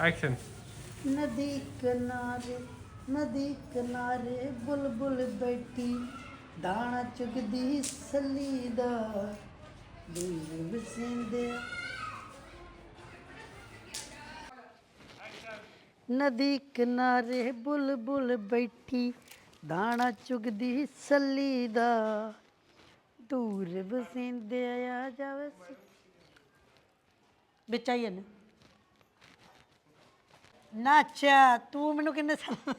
Action ਨਦੀ ਕਿਨਾਰੇ ਨਦੀ ਕਿਨਾਰੇ ਬੁਲਬੁਲ ਬੈਠੀ, ਦਾਣਾ ਚੁਗਦੀ ਸੱਲੀ ਦਾ, ਦੂਰ ਵਸਿੰਦੇ। ਨਦੀ ਕਿਨਾਰੇ ਬੁਲਬੁਲ ਬੈਠੀ, ਦਾਣਾ ਚੁਗਦੀ ਸੱਲੀ ਦਾ, ਦੂਰ ਵਸਿੰਦੇ ਆ ਜਾਵੇ। ਵਿੱਚ ਆਈ ਨਾ। ਨਾ ਅੱਛਾ ਤੂੰ ਮੈਨੂੰ ਕਿੰਨੇ ਸਾਲ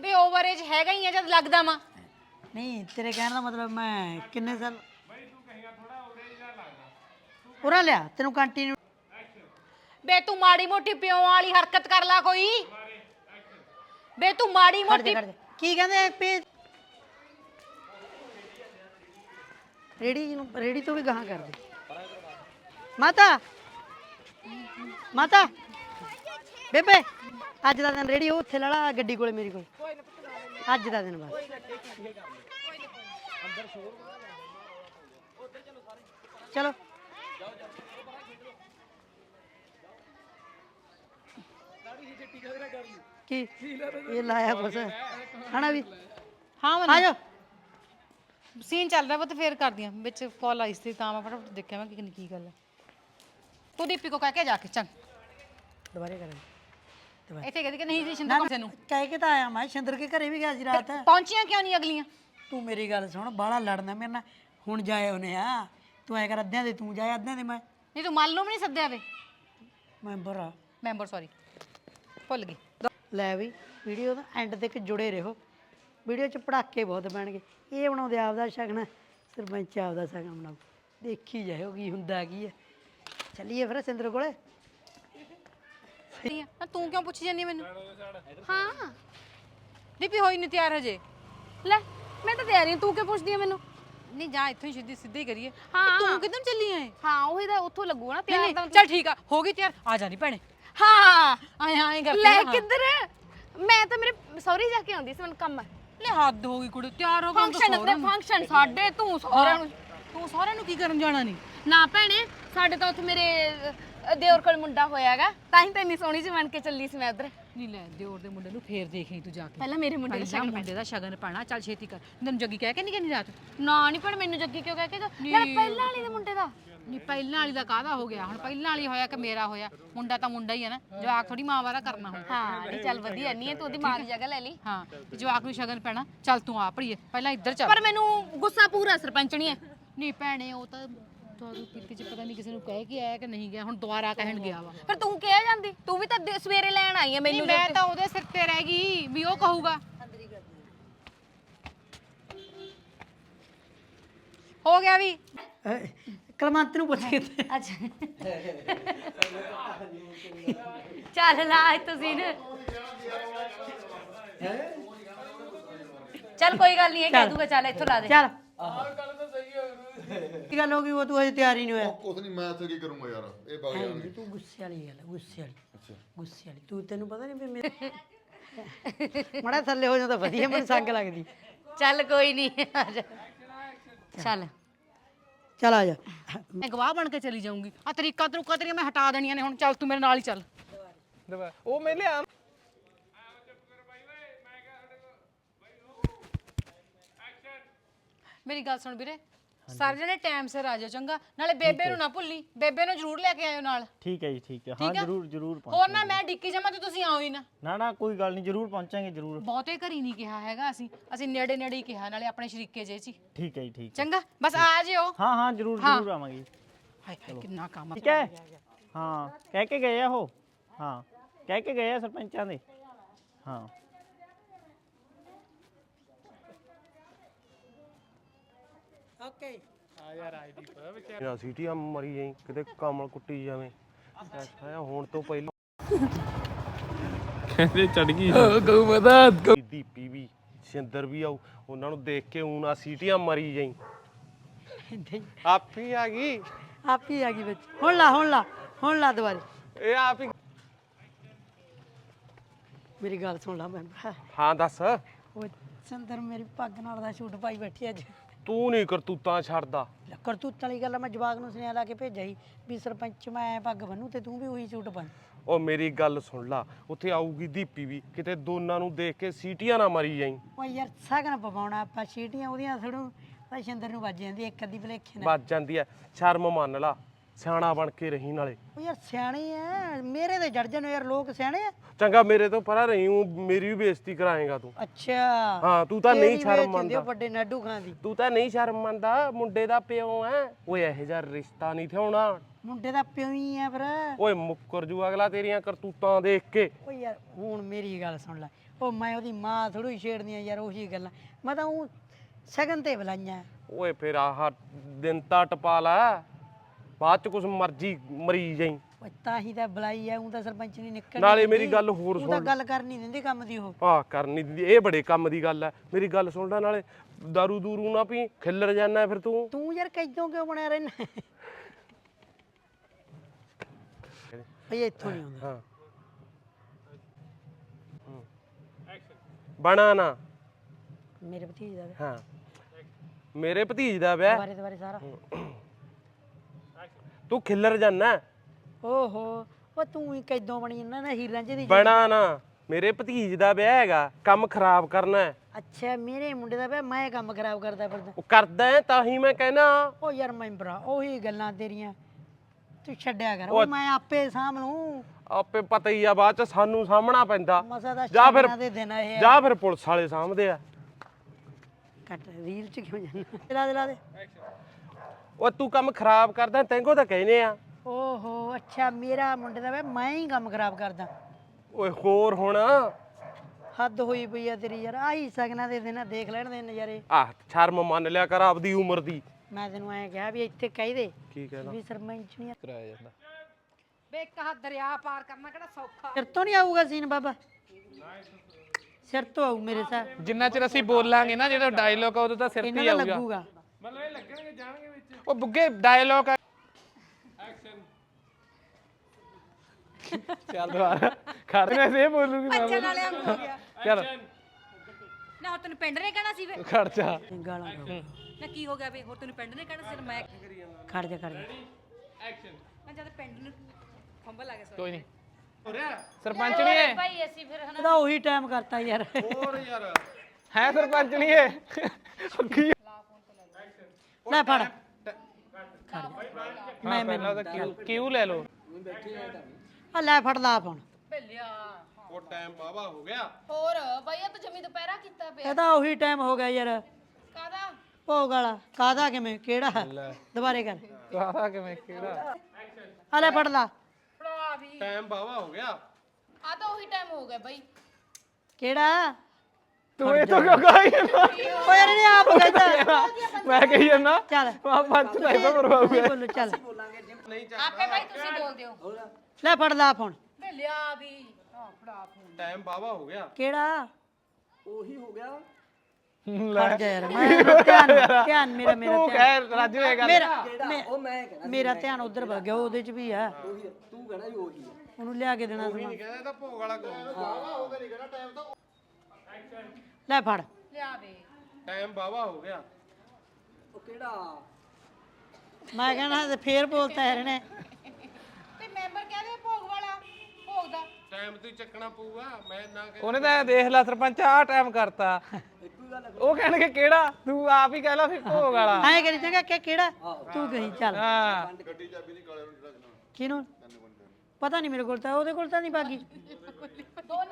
ਬੇ ਓਵਰੇਜ ਹੈਗਾ ਹੀ ਆ ਜਦ ਲੱਗਦਾ ਵਾ। ਨਹੀਂ ਤੇਰੇ ਕਹਿਣ ਦਾ ਮਤਲਬ ਮੈਂ ਕਿੰਨੇ ਸਾਲ ਉਰਾ ਲਿਆ ਤੈਨੂੰ ਕੰਟੀਨਿਊ ਬੇ ਤੂੰ ਮਾੜੀ ਮੋਟੀ ਪਿਓ ਵਾਲੀ ਹਰਕਤ ਕਰ ਲਾ ਕੋਈ। ਬੇ ਤੂੰ ਮਾੜੀ ਮੋਟੀ ਜਾ। ਕੀ ਕਹਿੰਦੇ ਪੇ ਰੇੜੀ ਨੂੰ ਰੇੜੀ ਤੋਂ ਵੀ ਗਾਹਾਂ ਕਰ ਦੇ ਮਾਤਾ ਮਾਤਾ। ਬੇਬੇ ਅੱਜ ਦਾ ਦਿਨ ਰੇੜੀ ਉੱਥੇ ਲੜਾ ਗੱਡੀ ਕੋਲੇ ਮੇਰੀ ਕੋਲ। ਅੱਜ ਦਾ ਦਿਨ ਬਸ। ਚਲੋ। ਕੀ? ਇਹ ਲਾਇਆ ਕੁਛ। ਹਨਾ ਵੀ? ਹਾਂ ਮਨ। ਜਾਓ ਸੀਨ ਚੱਲ ਰਿਹਾ ਵਾ ਤੇ ਫੇਰ ਕਰਦੀ ਆ। ਵਿੱਚ ਕਾਲ ਆਈ ਸੀ ਤਾਂ ਮੈਂ ਫਟਾਫਟ ਦੇਖਿਆ ਮੈਂ ਕਿ ਕੀ ਗੱਲ ਹੈ ਤੂੰ ਦੀਪੀ ਕੋ ਕਹਿ ਕੇ ਜਾ ਕੇ ਚੱਲ ਦੁਬਾਰੇ ਕਰਾਂਗੇ। ਇੱਥੇ ਕਹਿੰਦੀ ਕਿ ਨਹੀਂ ਜੀ ਸ਼ਿੰਦਰ ਕਿਸੇ ਨੂੰ ਕਹਿ ਕੇ ਤਾਂ ਆਇਆ ਮੈਂ ਸ਼ਿੰਦਰ ਕੇ ਘਰੇ ਵੀ ਗਿਆ ਸੀ ਰਾਤ। ਪਹੁੰਚੀਆਂ ਕਿਉਂ ਨਹੀਂ ਅਗਲੀਆਂ? ਤੂੰ ਮੇਰੀ ਗੱਲ ਸੁਣ ਬਾਹਲਾ ਲੜਨਾ ਮੇਰੇ ਨਾਲ। ਹੁਣ ਜਾਏ ਉਹਨੇ ਆ। ਤੂੰ ਐ ਕਰ ਅੱਧਿਆਂ ਦੇ ਤੂੰ ਜਾਏ ਅੱਧਿਆਂ ਦੇ ਮੈਂ। ਨਹੀਂ ਤੂੰ ਮੱਲ ਨੂੰ ਵੀ ਨਹੀਂ ਸੱਦਿਆ ਵੇ। ਮੈਂਬਰ ਆ। ਮੈਂਬਰ ਸੌਰੀ ਭੁੱਲ ਗਈ। ਲੈ ਵੀ ਵੀਡੀਓ ਦਾ ਐਂਡ ਤੱਕ ਜੁੜੇ ਰਹੋ। ਵੀਡੀਓ 'ਚ ਪੜਾਕੇ ਬਹੁਤ ਪੈਣਗੇ ਇਹ ਬਣਾਉਂਦੇ ਆਪਦਾ ਸ਼ਗਨ ਸਰਪੰਚ ਆਪਦਾ ਸ਼ਗਨ ਬਣਾਓ ਦੇਖੀ ਜਾਇਓ ਕੀ ਹੁੰਦਾ ਕੀ ਹੈ। ਚੱਲੀਏ ਫਿਰ ਸਿੰਦਰ ਕੋਲੇ। ਨਹੀਂ ਆ। ਨਾ ਤੂੰ ਕਿਉਂ ਪੁੱਛੀ ਜਾਂਦੀ ਮੈਨੂੰ? ਹਾਂ। ਦੀਪੀ ਹੋਈ ਨਹੀਂ ਤਿਆਰ ਹਜੇ। ਲੈ ਮੈਂ ਤਾਂ ਤਿਆਰੀ ਹਾਂ, ਤੂੰ ਕਿਉਂ ਪੁੱਛਦੀ ਹੈ ਮੈਨੂੰ? ਨਹੀਂ ਜਾ ਇੱਥੋਂ ਹੀ ਸਿੱਧੀ ਸਿੱਧੀ ਹੀ ਕਰੀਏ। ਹਾਂ। ਤੂੰ ਕਿੱਧਰ ਚੱਲੀ ਐ ਹਾਂ ਉਹੀ ਤਾਂ ਉੱਥੋਂ ਲੱਗੂਗਾ ਨਾ ਤਿਆਰ ਨਹੀਂ ਤਾਂ। ਚੱਲ ਠੀਕ ਆ ਹੋ ਗਈ ਤਿਆਰ। ਆ ਜਾ ਨਹੀਂ ਭੈਣੇ। ਹਾਂ ਆਏ ਆਏ ਕਰਦੀ ਲੈ ਆ। ਕਿੱਧਰ? ਮੈਂ ਤਾਂ ਮੇਰੇ ਸੌਰੀ ਜਾ ਕੇ ਆਉਂਦੀ ਸੀ ਮੈਨੂੰ ਕੰਮ। ਲੈ ਹੱਦ ਹੋ ਗਈ ਕੁੜੀ ਤਿਆਰ ਹੋ ਗਈ ਫੰਕਸ਼ਨ ਤੇ ਫੰਕਸ਼ਨ ਸਾਡੇ ਤੂੰ ਸਹੁਰਿਆਂ ਨੂੰ ਤੂੰ ਸਾਰਿਆਂ ਨੂੰ ਕੀ ਕਰਨ ਜਾਣਾ ਨਹੀਂ ਨਾ ਭੈਣੇ ਸਾਡੇ ਤਾਂ ਉੱਥੇ ਮੇਰੇ ਅ, ਦਿਓਰ ਕੋਲ ਮੁੰਡਾ ਹੋਇਆਗਾ। ਤਾਂ ਹੀ ਤਾਂ ਇੰਨੀ ਸੋਹਣੀ ਜਿਹੀ ਬਣ ਕੇ ਚੱਲੀ ਸੀ ਮੈਂ ਉਧਰ। ਨਹੀਂ ਲੈ ਦਿਓਰ ਦੇ ਮੁੰਡੇ ਨੂੰ ਫੇਰ ਦੇਖੀ ਤੂੰ ਜਾ ਕੇ। ਪਹਿਲਾਂ ਮੇਰੇ ਮੁੰਡੇ ਦਾ ਪਹਿਲਾਂ ਮੁੰਡੇ ਦਾ ਸ਼ਗਨ ਪਾਣਾ ਚੱਲ ਛੇਤੀ ਕਰ। ਤੈਨੂੰ ਜੱਗੀ ਕਹਿ ਕੇ ਨਹੀਂ ਕਹਿੰਦੀ ਰਾਤ? ਨਾ ਨਹੀਂ ਭੈਣ ਮੈਨੂੰ ਜੱਗੀ ਕਿਉਂ ਕਹਿ ਕੇ ਗਿਆ ਨਾਲੇ ਪਹਿਲਾਂ ਵਾਲੀ ਦੇ ਮੁੰਡੇ ਦਾ। ਨਹੀਂ ਪਹਿਲਾਂ ਵਾਲੀ ਦਾ ਕਾਹਦਾ ਹੋ ਗਿਆ? ਹੁਣ ਪਹਿਲਾਂ ਵਾਲੀ ਹੋਇਆ ਕਿ ਮੇਰਾ ਹੋਇਆ? ਮੁੰਡਾ ਤਾਂ ਮੁੰਡਾ ਹੀ ਹੈ ਨਾ ਜਵਾਕ ਥੋੜੀ ਮਾਂ ਵਾਰਾ ਕਰਨਾ ਹੁਣ। ਹਾਂ ਨਹੀਂ ਚੱਲ ਵਧੀਆ ਨਹੀਂ ਹੈ ਤੂੰ ਉਹਦੀ ਮਾਂ ਦੀ ਜਗ੍ਹਾ ਲੈ ਲਈ। ਹਾਂ ਤੇ ਜਵਾਕ ਨੂੰ ਸ਼ਗਨ ਪੈਣਾ ਚੱਲ ਤੂੰ ਆ ਭੜੀਏ ਪਹਿਲਾਂ ਇੱਧਰ ਚੱਲ। ਪਰ ਮੈਨੂੰ ਗੁੱਸਾ ਪੂਰਾ ਸਰਪੰਚਣੀ ਹੈ। ਨਹੀਂ ਭੈਣੇ ਉਹ ਤਾਂ ਤੁਹਾਨੂੰ ਪੀਤੀ ਚ ਪਤਾ ਨਹੀਂ ਕਿਸੇ ਨੂੰ ਕਹਿ ਕੇ ਆਇਆ ਕਿ ਨਹੀਂ ਗਿਆ ਹੁਣ ਦੁਬਾਰਾ ਕਹਿਣ ਗਿਆ ਵਾ। ਫਿਰ ਤੂੰ ਕਿਹਾ ਜਾਂਦੀ? ਤੂੰ ਵੀ ਤਾਂ ਦੇ- ਸਵੇਰੇ ਲੈਣ ਆਈ ਹੈ ਨਹੀਂ ਮੈਨੂੰ ਮੈਂ ਤਾਂ ਉਹਦੇ ਸਿਰ ਤੇ ਰਹਿ ਗਈ ਵੀ ਉਹ ਕਹੂਗਾ। ਹੋ ਗਿਆ ਵੀ। ਕਲਮੰਤ ਨੂੰ ਪੁੱਛ ਕੇ ਅੱਛਾ। ਚੱਲ ਲਾ ਤੁਸੀਂ ਨਾ ਚੱਲ ਕੋਈ ਗੱਲ ਨਹੀਂ ਇਹ ਕਹਿ ਦੂੰਗਾ ਚੱਲ ਇੱਥੋਂ ਲਾ ਦੇ। ਚੱਲ। ਕੀ ਗੱਲ ਹੋ ਗਈ? ਉਹ ਤੂੰ ਹਜੇ ਤਿਆਰ ਹੀ ਨਹੀਂ ਹੋਇਆ। ਕੁਛ ਨਹੀਂ ਮੈਂ ਇੱਥੇ ਕੀ ਕਰੂੰਗਾ ਯਾਰ? ਇਹ ਬਾਗ ਜਾਣਗੇ। ਤੂੰ ਗੁੱਸੇ ਵਾਲੀ ਗੱਲ ਹੈ, ਗੁੱਸੇ ਵਾਲੀ। ਗੁੱਸੇ ਵਾਲੀ। ਤੂੰ ਤੈਨੂੰ ਪਤਾ ਨਹੀਂ ਵੀ ਮੇਰੇ ਮੜਾ ਥੱਲੇ ਹੋ ਜਾਂਦਾ ਵਧੀਆ ਮੈਨੂੰ ਸੰਗ ਲੱਗਦੀ। ਚੱਲ ਕੋਈ ਨਹੀਂ ਚੱਲ। ਚੱਲ ਆ ਜਾ। ਮੈਂ ਗਵਾਹ ਬਣ ਕੇ ਚਲੀ ਜਾਊਂਗੀ। ਆ ਤਰੀਕਾ ਤਰੁਕਾ ਤੇਰੀਆਂ ਮੈਂ ਹਟਾ ਦੇਣੀਆਂ ਨੇ ਹੁਣ। ਚੱਲ ਤੂੰ ਮੇਰੇ ਨਾਲ ਹੀ ਚੱਲ। ਉਹ ਮੈਂ ਲਿਆ ਮੇਰੀ ਗੱਲ ਸੁਣ ਵੀਰੇ। ਸਾਰੇ ਜਣੇ ਟਾਈਮ ਸਿਰ ਆ ਜਾਓ ਚੰਗਾ। ਨਾਲੇ ਬੇਬੇ ਨੂੰ ਨਾ ਭੁੱਲੀ। ਬੇਬੇ ਨੂੰ ਜ਼ਰੂਰ ਲੈ ਕੇ ਆਇਓ ਨਾਲ। ਠੀਕ ਹੈ ਜੀ ਠੀਕ ਹੈ। ਹਾਂ ਠੀਕ ਆ? ਜਰੂਰ ਜਰੂਰ ਹੋਰ ਨਾ ਮੈਂ ਡਿੱਕੀ ਜਾਵਾਂ ਤੇ ਤੁਸੀਂ ਆਓ ਹੀ ਨਾ। ਨਾ ਨਾ ਕੋਈ ਗੱਲ ਨਹੀਂ ਜਰੂਰ ਪਹੁੰਚਾਂਗੇ ਜਰੂਰ। ਬਹੁਤੇ ਘਰੀ ਨਹੀਂ ਕਿਹਾ ਹੈਗਾ ਅਸੀਂ। ਅਸੀਂ ਨੇੜੇ ਨੇੜੇ ਹੀ ਕਿਹਾ ਨਾਲੇ ਆਪਣੇ ਸ਼ਰੀਕੇ ਜੇ ਚ ਹੀ। ਠੀਕ ਹੈ ਜੀ ਠੀਕ ਚੰਗਾ ਬਸ ਆ ਜਿਓ। ਹਾਂ ਹਾਂ ਜਰੂਰ ਜਰੂਰ ਆਵਾਂਗੇ ਜੀ। ਹਾਏ ਹਾਏ ਕਿੰਨਾ ਕੰਮ ਆ ਠੀਕ ਹੈ? ਹਾਂ ਕਹਿ ਕੇ ਗਏ ਆ ਉਹ। ਹਾਂ ਕਹਿ ਕੇ ਗਏ ਆ ਸਰਪੰਚਾਂ ਦੇ। ਹਾਂ। ਓਕੇ। ਯਾ ਸੀਟੀਆਂ ਮਰੀ ਜਾਈ ਕਿਤੇ ਕਮਲ ਕੁੱਟੀ ਜਾਵੇਂ। ਐਸਾ ਹੁਣ ਤੋਂ ਪਹਿਲਾਂ ਕਹਿੰਦੇ ਚੜ ਗਈ। ਦੀ ਦੀਪੀ ਵੀ ਸਿੰਦਰ ਵੀ ਆਉ ਉਹਨਾਂ ਨੂੰ ਦੇਖ ਕੇ ਹੁਣ ਆ ਸੀਟੀਆਂ ਮਰੀ ਜਾਈ। ਆਪੀ ਆ ਗਈ? ਆਪ ਹੀ ਆ ਗਈ ਵਿੱਚ। ਹੁਣ ਲਾ ਹੁਣ ਲਾ ਹੁਣ ਲਾ ਦੁਬਾਰੇ। ਇਹ ਆਪ ਹੀ ਮੇਰੀ ਗੱਲ ਸੁਣ ਲਾ ਮੈਂ ਹਾਂ ਦੱਸ। ਉਹ ਸੰਦਰ ਮੇਰੀ ਪੱਗ ਨਾਲ ਦਾ ਸ਼ੂਟ ਪਾਈ ਬੈਠੀ ਅੱਜ। ਤੂੰ ਨਹੀਂ ਕਰਤੂਤਾਂ ਛੱਡਦਾ। ਲੈ, ਕਰਤੂਤਾਂ ਵਾਲੀ ਗੱਲ ਆ, ਮੈਂ ਜਵਾਕ ਨੂੰ ਸੁਨੇਹਾ ਲਾ ਕੇ ਭੇਜਿਆ ਸੀ ਵੀ ਸਰਪੰਚ ਮੈਂ ਪੱਗ ਬੰਨੂ ਤੇ ਤੂੰ ਵੀ ਉਹੀ ਸੂਟ ਬੰਨ। ਉਹ ਮੇਰੀ ਗੱਲ ਸੁਣ ਲਾ ਉੱਥੇ ਆਊਗੀ ਦੀਪੀ ਵੀ ਕਿਤੇ ਦੋਨਾਂ ਨੂੰ ਦੇਖ ਕੇ ਸੀਟੀਆਂ ਨਾ ਮਾਰੀ ਜਾਈ। ਓ ਯਾਰ ਸਗਨ ਪਵਾਉਣਾ ਆਪਾਂ ਸ਼ੀਟੀਆਂ ਉਹਦੀਆਂ ਥੋੜੂ ਸ਼ਿੰਦਰ ਨੂੰ ਵੱਜ ਜਾਂਦੀ ਇੱਕ ਅੱਧੀ ਭਲੇਖੇ ਨਾਲ। ਵੱਜ ਜਾਂਦੀ ਐ ਸ਼ਰਮ ਮੰਨ ਲਾ। ਸਿਆਣਾ ਬਣ ਕੇ ਰਹੀ ਨਾਲੇ। ਓ ਯਾਰ ਸਿਆਣੇ ਆ ਮੇਰੇ ਤੇ ਜੜ ਜਾਣ ਯਾਰ ਲੋਕ ਸਿਆਣੇ ਚੰਗਾ ਮੇਰੇ ਤੋਂ ਪਰਾਂ ਰਹੀ ਹੂੰ ਮੇਰੀ ਵੀ ਬੇਇੱਜ਼ਤੀ ਕਰਾਏਗਾ ਤੂੰ। ਅੱਛਾ। ਹਾਂ ਤੂੰ ਤਾਂ ਨਹੀਂ ਤੇਰੀ ਸ਼ਰਮ ਹੁੰਦੀ ਮੰਨਦਾ। ਆ ਵੱਡੇ ਨਾਡੂ ਖਾਂ ਦੀ। ਤੂੰ ਤਾਂ ਨਹੀਂ ਸ਼ਰਮ ਮੰਨਦਾ ਮੁੰਡੇ ਦਾ ਪਿਓ ਐ। ਓਏ ਇਹੋ ਜਿਹਾ ਰਿਸ਼ਤਾ ਨਹੀਂ ਥਿਆਉਣਾ। ਮੁੰਡੇ ਦਾ ਪਿਓ ਹੀ ਆ ਫਿਰ। ਓਏ ਮੁੱਕਰ ਜੂ ਅਗਲਾ ਤੇਰੀਆਂ ਕਰਤੂਤਾਂ ਦੇਖ ਕੇ। ਓ ਯਾਰ ਹੁਣ ਮੇਰੀ ਗੱਲ ਸੁਣ ਲੈ। ਉਹ ਮੈਂ ਉਹਦੀ ਮਾਂ ਥੋੜੂ ਹੀ ਛੇੜਦੀ ਆ ਯਾਰ ਉਹੀ ਗੱਲਾਂ। ਮੈਂ ਤਾਂ ਉਹ ਸਗਨ ਤੇ ਬੁਲਾਈਆਂ। ਓਏ ਫਿਰ ਆਹ ਦਿਨ ਤਾਂ ਟਪਾ ਲੈ। ਬਾਅਦ ਚ ਕੁਛ ਮਰਜ਼ੀ ਮਰੀ ਜਾਈ। ਤਾਂ ਹੀ ਤਾਂ ਬੁਲਾਈ ਆ ਉਹ ਤਾਂ ਸਰਪੰਚ ਨਹੀਂ ਨਿਕਲ ਨਾਲੇ ਮੇਰੀ ਗੱਲ ਹੋਰ ਉਹ ਤਾਂ ਗੱਲ ਕਰ ਨਹੀਂ ਦਿੰਦੀ ਕੰਮ ਦੀ ਉਹ। ਆ ਕਰਨੀ ਦਿੰਦੀ। ਇਹ ਬੜੇ ਕੰਮ ਦੀ ਗੱਲ ਐ। ਮੇਰੀ ਗੱਲ ਸੁਣ ਲੈ ਨਾਲੇ। ਦਾਰੂ ਦੂਰੂ ਨਾ ਪੀ ਖਿੱਲਰ ਜਾਣਾ ਫਿਰ ਤੂੰ। ਤੂੰ ਯਾਰ ਕਿਦੋਂ ਕਿਉਂ ਬਣਿਆ ਰਹਿਣਾ ਭਈ ਇੱਥੋਂ ਨਹੀਂ ਆਉਂਦਾ। ਹਾਂ। ਬਣਾ ਨਾ। ਮੇਰੇ ਭਤੀਜ ਦਾ ਹਾਂ। ਮੇਰੇ ਭਤੀਜ ਦਾ ਵਿਆਹ। ਦੁਬਾਰੇ ਦੁਬਾਰੇ ਸਾਰਾ। ਤੂੰ ਖਿੱਲਰ ਜਾਣਾ ਓਹੋ ਉਹ ਤੂੰ ਹੀ ਕਿਦੋਂ ਬਣੀ ਇਹਨਾਂ ਨਾ ਹੀਰਾਂ ਜਿਹਦੀ ਬਣਾ ਨਾ। ਮੇਰੇ ਭਤੀਜ ਦਾ ਵਿਆਹ ਹੈਗਾ ਕੰਮ ਖਰਾਬ ਕਰਨਾ। ਹੈ। ਅੱਛਾ ਮੇਰੇ ਮੁੰਡੇ ਦਾ ਵਿਆਹ ਮੈਂ ਕੰਮ ਖਰਾਬ ਕਰਦਾ ਫਿਰਦਾ। ਉਹ ਕਰਦਾ ਹੈ ਤਾਂ ਹੀ ਮੈਂ ਕਹਿਣਾ। ਉਹ ਯਾਰ ਮੈਂਬਰਾ ਉਹੀ ਗੱਲਾਂ ਤੇਰੀਆਂ। ਤੂੰ ਛੱਡਿਆ ਕਰ। ਉਹ ਮੈਂ ਆਪੇ ਸਾਂਭ ਲੂੰ ਆਪੇ ਪਤਾ ਹੀ ਆ ਬਾਅਦ ਚ ਸਾਨੂੰ ਸਾਹਮਣਾ ਪੈਂਦਾ। ਮਸਾ ਦਾ ਜਾਂ ਫਿਰ ਸ਼ਗਨਾਂ ਦੇ ਦਿਨ ਇਹ ਆ। ਜਾਂ ਫਿਰ ਪੁਲਿਸ ਵਾਲੇ ਸਾਹਮਣੇ ਆ। ਕੱਟ ਰੀਲ ਚ ਕਿਉਂ ਜਾਣਾ ਚਲਾ ਦੇ ਲਾ ਦੇ। ਉਹ ਤੂੰ ਕੰਮ ਖਰਾਬ ਕਰਦਾ ਤੈਨੂੰ ਤਾਂ ਕਹਿੰਦੇ ਆ। ਓਹੋ ਅੱਛਾ ਮੇਰਾ ਮੁੰਡੇ ਦਾ ਮੈਂ ਹੀ ਕੰਮ ਖਰਾਬ ਕਰਦਾ। ਓਏ ਹੋਰ ਹੁਣ? ਹੱਦ ਹੋਈ ਪਈ ਆ ਤੇਰੀ ਯਾਰ ਆਹੀ ਸਗਨਾਂ ਦੇ ਆ, ਦੇਖ ਲੈਣ ਦੇ ਨਜ਼ਾਰੇ। ਆਹ ਸ਼ਰਮ ਮੰਨ ਲਿਆ ਕਰ ਆਪਦੀ ਉਮਰ ਦੀ। ਮੈਂ ਤੈਨੂੰ ਐਂ ਕਿਹਾ ਵੀ ਇੱਥੇ ਕਹਿ ਦੇ ਕੀ ਕਹਿਣਾ ਵੀ ਸਰਪੰਚ ਨਹੀਂ ਕਰਾਇਆ ਜਾਂਦਾ। ਵੇ ਇੱਕ ਹੱਥ ਦਰਿਆ ਪਾਰ ਕਰਨਾ ਕਿਹੜਾ ਸੌਖਾ। ਸਿਰ ਤੋਂ ਨਹੀਂ ਆਊਗਾ ਸੀਨ ਬਾਬਾ? ਸਿਰ ਤੋਂ ਆਊ ਮੇਰੇ ਸਾਹ। ਜਿੰਨਾ ਚਿਰ ਅਸੀਂ ਬੋਲਾਂਗੇ ਨਾ ਜਿਹੜਾ ਡਾਇਲੋਗ ਆ ਉਦੋਂ ਤਾਂ ਸਿਰ ਤੇ ਇਹਨਾਂ ਹੀ ਦਾ ਆਊਗਾ। ਲੱਗੂਗਾ। ਉਹ ਬੁੱਗੇ ਡਾਇਲੋਗ ਆ। ਚੱਲ ਦੁਬਾਰਾ। ਖੜ ਮੈਂ ਸੇ ਬੋਲੂਗੀ ਮੈਂ। ਭੱਜਣ ਵਾਲਿਆਂ ਨੂੰ ਹੋ ਗਿਆ। ਚੱਲ। ਨਾ ਹੋਰ ਤੈਨੂੰ ਪਿੰਡ ਨੇ ਕਹਿਣਾ ਸੀ ਵੇ। ਖੜ ਜਾ। ਗਾਲਾਂ। ਨਾ। ਕੀ ਹੋ ਗਿਆ ਵੇ? ਹੋਰ ਤੈਨੂੰ ਪਿੰਡ ਨੇ ਕਹਿਣਾ ਸੀ ਮੈਂ ਖੜ ਜਾ ਖੜ ਜਾ। ਮੈਂ ਜਦ ਪਿੰਡ ਨੂੰ ਫੰਬਲ ਆ ਗਿਆ ਕੋਈ ਨਹੀਂ। ਹੋ ਰਿਹਾ? ਸਰਪੰਚ ਨਹੀਂ ਹੈ। ਭਾਈ ਅਸੀਂ ਫਿਰ ਹਨਾ ਇਹਦਾ ਉਹੀ ਟਾਈਮ ਕਰਤਾ ਯਾਰ। ਹੈ ਸਰਪੰਚ ਨਹੀਂ ਹੈ। ਕੀ ਲੈ ਫੜ। ਮੈਂ ਪਹਿਲਾਂ ਤਾਂ ਕਿਉਂ ਕਿਉਂ ਲੈ ਲਓ? ਆ ਲੈ ਫੜ ਲਾ ਫੋਨ। ਉਹ ਟਾਈਮ ਬਾਵਾ ਹੋ ਗਿਆ। ਹੋਰ ਭਾਈ ਇਹ ਤਾਂ ਜਮੀ ਦੁਪਹਿਰਾ ਕੀਤਾ ਪਿਆ। ਇਹਦਾ ਉਹੀ ਟਾਈਮ ਹੋ ਗਿਆ ਯਾਰ। ਕਾਦਾ ਭੋਗ ਵਾਲਾ। ਕਾਦਾ ਕਿਵੇਂ? ਕਿਹੜਾ? ਦੁਬਾਰੇ ਕਰ। ਕਾਹਦਾ ਕਿਵੇਂ? ਕਿਹੜਾ? ਆ ਲੈ ਫੜ ਲਾ। ਫੜਾ ਵੀ। ਟਾਈਮ ਬਾਵਾ ਹੋ ਗਿਆ। ਆ ਤਾਂ ਉਹੀ ਟਾਈਮ ਹੋ ਗਿਆ ਭਾਈ ਕਿਹੜਾ? ਤੂੰ ਇਹ ਤੋਂ ਕਿਉਂ ਗਾਈ ਜਾਂਦਾ? ਓ ਯਾਰ ਇਹਨੇ ਆਪ ਕਹਿੰਦਾ। ਮੈਂ ਕਹੀ ਜਾਂਦਾ ਚੱਲ। ਮੈਂ ਪੰਜ ਤਾਂ ਇਹਦਾ ਮਰਵਾਉ ਨਹੀਂ ਬੋਲੋ ਚੱਲ। ਆਪੇ ਭਾਈ ਤੁਸੀਂ ਬੋਲਦੇ ਹੋ। ਲੈ ਫੜ ਲਾ ਫੋਨ। ਲਿਆ ਵੀ। ਹਾਂ ਫੜਾ ਫੋਨ। ਟਾਈਮ ਬਾਵਾ ਹੋ ਗਿਆ। ਕਿਹੜਾ? ਖੜ ਜਾ ਯਾਰ ਮੈਂ ਧਿਆਨ ਧਿਆਨ ਮੇਰਾ ਮੇਰਾ ਤੂੰ ਧਿਆਨ। ਕਹਿ ਰਾਜੂ ਇਹ ਗੱਲ। ਮੇਰਾ ਮੇਰਾ ਧਿਆਨ ਉਧਰ ਵਗ ਗਿਆ ਉਹਦੇ ਚ ਵੀ ਆ ਤੂੰ ਕਹਿਣਾ ਹੀ ਉਹੀ ਉਹਨੂੰ ਲਿਆ ਕੇ ਦੇਣਾ ਸਮਾਨ। ਕਹਿੰਦਾ ਤਾਂ ਭੋਗ ਵਾਲਾ ਕੋ ਲੈ ਫੜ। ਲਿਆ ਵੇ ਟਾਈਮ ਬਾਵਾ ਹੋ ਗਿਆ। ਮੈਂ ਕਹਿਣਾ ਤੇ ਫੇਰ ਬੋਲਤਾ ਹੈ ਇਹਨੇ। ਤੇ ਮੈਂਬਰ ਕਹਦੇ ਭੋਗ ਵਾਲਾ ਭੋਗ ਦਾ। ਟਾਈਮ ਤੂੰ ਚੱਕਣਾ ਪਊਗਾ। ਮੈਂ ਨਾ ਉਹਨੇ ਤਾਂ ਦੇਖ ਲੈ ਸਰਪੰਚ ਆ ਟਾਈਮ ਕਰਤਾ। ਉਹ ਕਹਿਣਗੇ ਕਿਹੜਾ? ਤੂੰ ਆਪ ਹੀ ਕਹਿ ਲਾ ਫਿਰ ਭੋਗ ਵਾਲਾ। ਐਂ ਕਰੀ ਚੰਗਾ ਕਿ ਕਿਹੜਾ? ਤੂੰ ਕਹੀ ਚੱਲ। ਹਾਂ। ਕਿਹਨੂੰ? ਪਤਾ ਨਹੀਂ ਮੇਰੇ ਕੋਲ ਤਾਂ ਉਹਦੇ ਕੋਲ ਤਾਂ ਨਹੀਂ ਬਾਗੀ। ਕਹਦੇ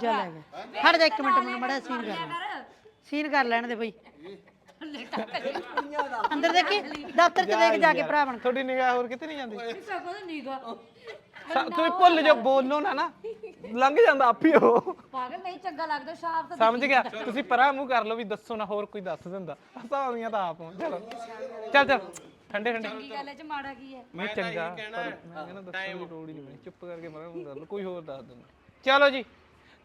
ਦੂਜਾ ਲੈ ਗਿਆ। ਖੜ ਜਾ ਇੱਕ ਮਿੰਟ ਮੈਨੂੰ ਮੜਾ ਸੀਨ ਕਰ ਲੈ। ਸੀਨ ਕਰ ਲੈਣ ਦੇ ਬਈ। ਅੰਦਰ ਦੇਖੀ? ਦਫ਼ਤਰ ਚ ਦੇਖ ਜਾ ਕੇ ਭਰਾ ਬਣ ਤੁਹਾਡੀ ਨਿਗਾਹ ਹੋਰ ਕਿਤੇ ਨਹੀਂ ਜਾਂਦੀ? ਸਾ- ਤੁਸੀਂ ਭੁੱਲ ਜਾ ਬੋਲੋ ਨਾ ਨਾ। ਲੰਘ ਜਾਂਦਾ ਆਪੀ ਉਹ। ਪਾਗਲ ਨਹੀਂ ਚੰਗਾ ਲੱਗਦਾ ਸ਼ਾਪ ਤਾਂ ਸਮਝ ਗਿਆ। ਤੁਸੀਂ ਪਰਾਂ ਮੂੰਹ ਕਰ ਲਓ ਵੀ ਦੱਸੋ ਨਾ ਹੋਰ ਕੋਈ ਦੱਸ ਦਿੰਦਾ। ਹਸਾਉਂਦੀਆਂ ਤਾਂ ਆਪ। ਹੋ। ਚਲੋ। ਚੱਲ ਚੱਲ। ਠੰਡੇ ਠੰਡੇ। ਕੀ ਗੱਲ ਹੈ ਚ ਮਾੜਾ ਕੀ ਹੈ। ਮੈਂ ਚੰਗਾ ਪਰ ਮੈਂ ਕਹਿੰਦਾ ਦੱਸਣ ਦੀ ਲੋੜ ਹੀ ਨਹੀਂ। ਪੈਣੀ ਚੁੱਪ ਕਰਕੇ ਮਰਾਂ ਨੂੰ ਲਓ ਕੋਈ ਹੋਰ ਦੱਸ ਦਿੰਦਾ। ਚਲੋ ਜੀ।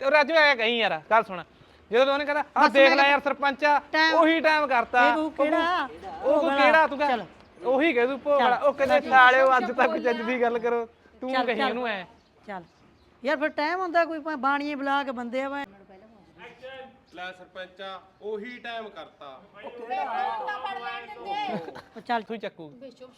ਤੇ ਉਹ ਰਾਜੂ ਆਇਆ ਕਹੀਂ ਯਾਰ ਗੱਲ ਸੁਣ। ਜਦੋਂ ਉਹਨੇ ਕਹਿੰਦਾ ਆ ਦੇਖ ਲੈ ਯਾਰ ਸਰਪੰਚ ਆ ਉਹੀ ਟਾਈਮ ਕਰਤਾ। ਇਹ ਤੂੰ ਕਿਹੜਾ ਉਹ ਕੋ ਕਿਹੜਾ ਤੂੰ ਕਹ ਉਹੀ ਕਹਿ ਤੂੰ ਭੋਗੜਾ। ਉਹ ਕਹਿੰਦੇ ਸਾਲਿਓ ਅੱਜ ਤੱਕ ਜੱਜ ਦੀ ਗੱਲ ਕਰੋ। ਤੂੰ ਕਹੀ ਇਹਨੂੰ ਐ। ਚੱਲ। ਯਾਰ ਫਿਰ ਟਾਈਮ ਹੁੰਦਾ ਕੋਈ ਭਾਵੇਂ ਬਾਣੀਏ ਬੁਲਾ ਕੇ ਬੰਦੇ ਆ ਲੈ ਸਰਪੰਚਾ ਉਹੀ ਟਾਈਮ ਕਰਤਾ। ਉਹ ਚੱਲ। ਤੂੰ ਚੱਕੂ। ਬੇ ਸ਼ੁਭ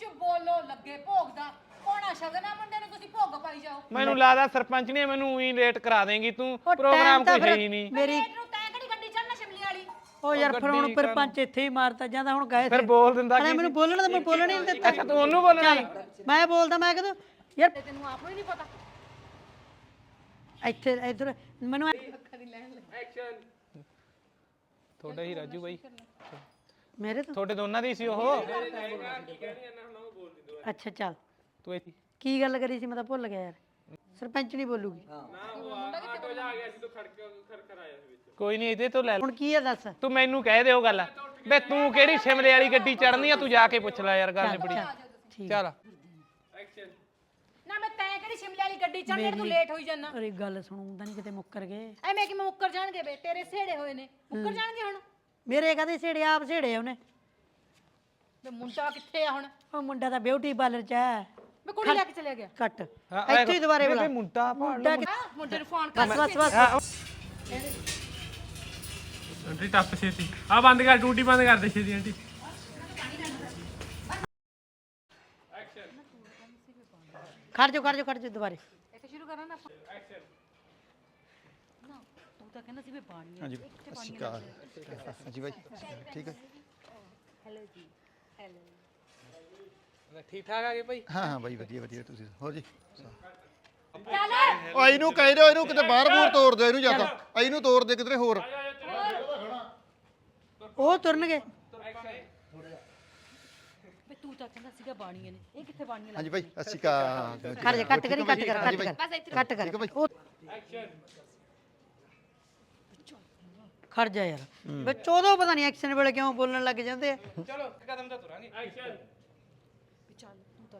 ਸ਼ੁਭ ਬੋਲੋ ਲੱਗੇ ਭੋਗ ਦਾ ਕੋਣਾ ਸ਼ਗਨਾ ਮੁੰਡੇ ਨੂੰ ਤੁਸੀਂ ਭੋਗ ਪਾਈ ਜਾਓ। ਮੈਨੂੰ ਲੱਗਦਾ ਸਰਪੰਚ ਨੇ ਮੈਨੂੰ ਉਹੀ ਲੇਟ ਕਰਾ ਦੇਂਗੀ ਤੂੰ। ਉਹ ਪ੍ਰੋਗਰਾਮ ਤਾਂ ਕੋਈ ਹੈ ਫਿਰ ਹੀ ਨਹੀਂ। ਮੇਰੀ ਨੂੰ ਤੈਂ ਕਿਹੜੀ ਗੱਡੀ ਚੜਨਾ ਸ਼ਿਮਲੀ ਵਾਲੀ? ਉਹ ਯਾਰ ਫਿਰ ਹੁਣ ਸਰਪੰਚ ਇੱਥੇ ਹੀ ਮਾਰਤਾ ਜਾਂਦਾ ਹੁਣ ਗਏ ਫਿਰ ਬੋਲ ਦਿੰਦਾ ਕੀ ਮੈਨੂੰ ਬੋਲਣ ਦਾ ਮੈਂ ਬੋਲਣ ਹੀ ਨਹੀਂ ਦਿੱਤਾ। ਅੱਛਾ ਤੂੰ ਉਹਨੂੰ ਬੋਲਣਾ ਨਹੀਂ ਮੈਂ ਬੋਲਦਾ ਮੈਂ ਕਦੋਂ ਯਾਰ ਤੈਨੂੰ ਆਪ ਨੂੰ ਹੀ ਨਹੀਂ ਪਤਾ। ਇੱਥੇ ਇੱਧਰ ਮੈਨੂੰ ਐ- ਤੁਹਾਡਾ ਹੀ ਰਾਜੂ ਬਾਈ। ਮੇਰੇ ਤੋਂ? ਤੁਹਾਡੇ ਦੋਨਾਂ ਦੀ ਸੀ ਉਹ? ਅੱਛਾ ਚੱਲ। ਤੂੰ ਇੱਥੇ ਕੀ ਗੱਲ ਕਰੀ ਸੀ ਮੈਂ ਤਾਂ ਭੁੱਲ ਗਿਆ ਯਾਰ। ਸਰਪੰਚ ਨਹੀਂ ਬੋਲੂਗੀ। ਕੋਈ ਨਹੀਂ ਇਹਦੇ ਤੋਂ ਲੈ ਲੈ। ਹੁਣ ਕੀ ਆ ਦੱਸ? ਤੂੰ ਮੈਨੂੰ ਕਹਿ ਦੇ ਉਹ ਗੱਲ। ਬੇ ਤੂੰ ਕਿਹੜੀ ਸ਼ਿਮਲੇ ਵਾਲੀ ਗੱਡੀ ਚੜਨੀ ਆ? ਤੂੰ ਜਾ ਕੇ ਪੁੱਛ ਲੈ ਯਾਰ ਗੱਲ ਨਿਬੜੀ ਠੀਕ। ਚੱਲ। ਨਾ ਮੈਂ ਤੈਂ ਕਿਹੜੀ ਸ਼ਿਮਲੇ ਵਾਲੀ ਗੱਡੀ ਚੜਨੇ ਤੂੰ ਲੇਟ ਹੋਈ ਜਾਨਾ ਅਰੇ ਗੱਲ ਸੁਣੂ ਤਾਂ ਨਹੀਂ ਕਿਤੇ ਮੁੱਕਰ ਗਏ। ਐਵੇਂ ਕਿ ਮੁੱਕਰ ਜਾਣਗੇ ਬੇ? ਤੇਰੇ ਸੇੜੇ ਹੋਏ ਨੇ। ਮੁੱਕਰ ਜਾਣਗੇ ਹੁਣ? ਮੇਰੇ ਕਦੇ ਛੇੜੇ ਆਪ ਛੇੜੇ ਉਹਨੇ? ਮੁੰਡਾ ਕਿੱਥੇ ਆ ਹੁਣ? ਉਹ ਮੁੰਡਾ ਤਾਂ ਬਿਊਟੀ ਪਾਰਲਰ ਚ ਹੈ। ਬੇ ਕੁੜੀ ਲੈ ਕੇ ਚਲੇ ਗਿਆ। ਕੱਟ। ਹਾਂ, ਇੱਥੇ ਹੀ ਦੁਬਾਰੇ ਬੁਲਾ। ਮੁੰਡਾ ਮੁੰਡਾ ਕਿ- ਹਾਂ ਮੁੰਡੇ ਨੂੰ ਫੋਨ ਬਸ ਬਸ ਬਸ। ਆਂਟੀ ਟੱਪ ਛੇਤੀ। ਆ ਬੰਦ ਕਰ ਟੂਟੀ ਬੰਦ ਕਰ ਦੇ ਛੇਤੀ ਆਂਟੀ। ਖੜ ਜਾ ਖੜ ਜਾ ਖੜ ਜਾ ਦੁਬਾਰੇ। ਇੱਥੇ ਸ਼ੁਰੂ ਕਰਾਂ ਨਾ ਨਾ ਤੂੰ ਤਾਂ ਕਹਿੰਦਾ ਸੀ ਵੀ ਪਾਣੀ ਹਾਂਜੀ ਸਤਿ ਸ਼੍ਰੀ ਅਕਾਲ। ਹਾਂਜੀ ਬਾਈ ਠੀਕ ਹੈ। ਠੀਕ ਠਾਕ ਆ ਗਏ ਭਾਈ ਹਾਂ ਹਾਂ ਬਾਈ ਵਧੀਆ ਵਧੀਆ ਤੁਸੀਂ ਹੋਰ ਜੀ? ਉਹ ਇਹਨੂੰ ਕਹਿ ਦਿਓ ਇਹਨੂੰ ਕਿਤੇ ਬਾਹਰ ਬੂਰ ਤੋੜ ਦਿਓ ਇਹਨੂੰ ਜਾਂ ਤਾਂ ਇਹਨੂੰ ਤੋੜ ਦੇ ਕਿਧਰੇ ਹੋਰ। ਉਹ ਤੁਰਨਗੇ। ਬੇ ਤੂੰ ਤਾਂ ਕਹਿੰਦਾ ਸੀਗਾ ਬਾਣੀਆਂ ਨੇ। ਇਹ ਕਿੱਥੇ ਬਾਣੀਆਂ ਹਾਂਜੀ ਬਾਈ ਸਤਿ ਸ਼੍ਰੀ ਅਕਾਲ। ਖੜ ਜਾ ਕੱਟ ਕਰੀ ਕੱਟ ਕਰ ਹਾਂਜੀ ਕੱਟ ਬਾਈ। ਕਰ ਕੱਟ ਕਰ। ਉਹ ਖੜ ਜਾ ਯਾਰ। ਵੇ 14 ਪਤਾ ਨਹੀਂ ਐਕਸ਼ਨ ਵੇਲੇ ਕਿਉਂ ਬੋਲਣ ਲੱਗ ਜਾਂਦੇ ਆ। ਚਲੋ ਇੱਕ ਕਦਮ ਤਾਂ ਤੁਰਾਂਗੇ। ਚੱਲ ਤੂੰ ਤਾਂ